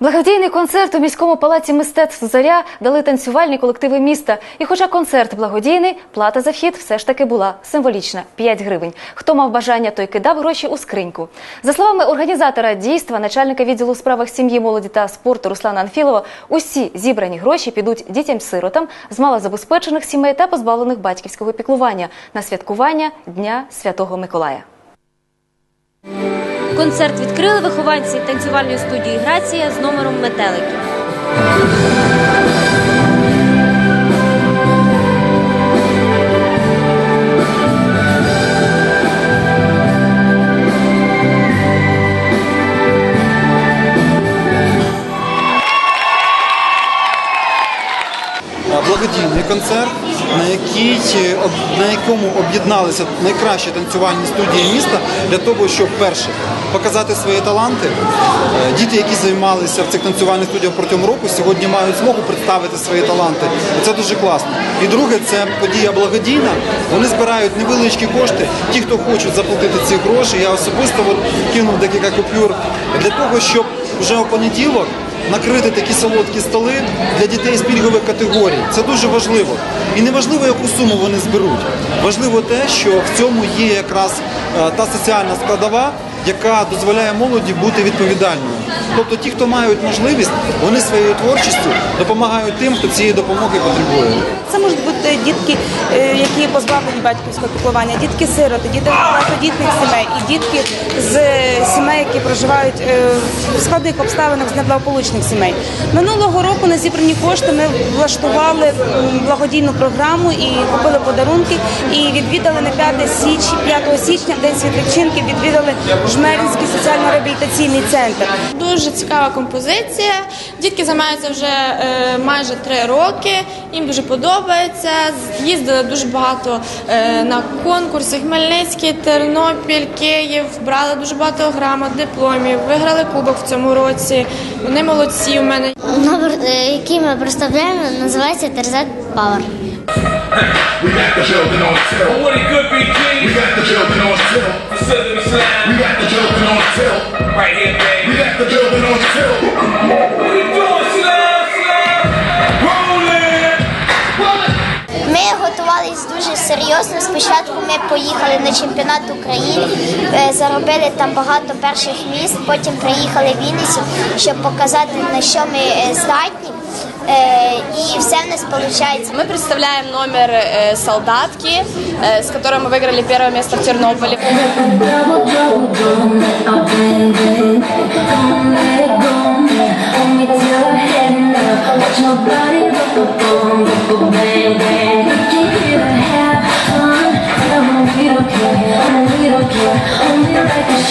Благодійний концерт у міському палаці мистецтв Заря дали танцювальні колективи міста. І хоча концерт благодійний, плата за вхід все ж таки була символічна 5 гривень. Хто мав бажання, той кидав гроші у скриньку. За словами організатора дійства, начальника відділу у справах сім'ї, молоді та спорту Руслана Анфілова, усі зібрані гроші підуть дітям-сиротам з малозабезпечених сімей та позбавлених батьківського піклування на святкування Дня Святого Миколая. Концерт відкрили вихованці танцювальної студії Грація з номером Метелики. Благодійний концерт, на, який, е, на якому об'єдналися найкращі танцювальні студії міста для того, щоб перше показати свої таланти. Е, Діти, які займалися в цих танцювальних студіях протягом року, сьогодні мають змогу представити свої таланти. Це дуже класно. І друге, це подія благодійна. Вони збирають невеличкі кошти. Ті, хто хочуть заплатити ці гроші, я особисто от кинув декілька купюр для того, щоб вже у понеділок накрити такі солодкі столи для дітей з пільгових категорій. Це дуже важливо. І не важливо, яку суму вони зберуть. Важливо те, що в цьому є якраз е, та соціальна складова, яка дозволяє молоді бути відповідальною. Тобто ті, хто мають можливість, вони своєю творчістю допомагають тим, хто цієї допомоги потребує. Це може бути дітки, е, які позбавлені батьківського піклування, дітки-сироти, діти багатодітних сімей і дітки з е, сімей, які проживають е, в складних обставинах з неблагополучних сімей. Минулого року на зібрані кошти ми влаштували благодійну програму і купили подарунки. І відвідали на 5 січня, 5 січня, День світличинки, відвідали Жмеринський соціально-реабілітаційний центр. Дуже цікава композиція. Дітки займаються вже майже три роки. Їм дуже подобається. Їздили дуже багато е, на конкурси. Хмельницький, Тернопіль, Київ. Брали дуже багато грамот, дипломів. Виграли кубок в цьому році. Вони молодці. У мене Номер, е, який ми представляємо, називається Терзет Павер. We got the building on tilt. What it could be, G. We got the building on tilt. Facility We got the building on tilt. Right here, We серйозно. Спочатку ми поїхали на чемпіонат України, е, заробили там багато перших місць. Потім приїхали в Вінницю, щоб показати на що ми е, здатні. Е, і все в нас виходить. Ми представляємо номер э, солдатки, э, с которым мы выиграли первое место в Тернополе.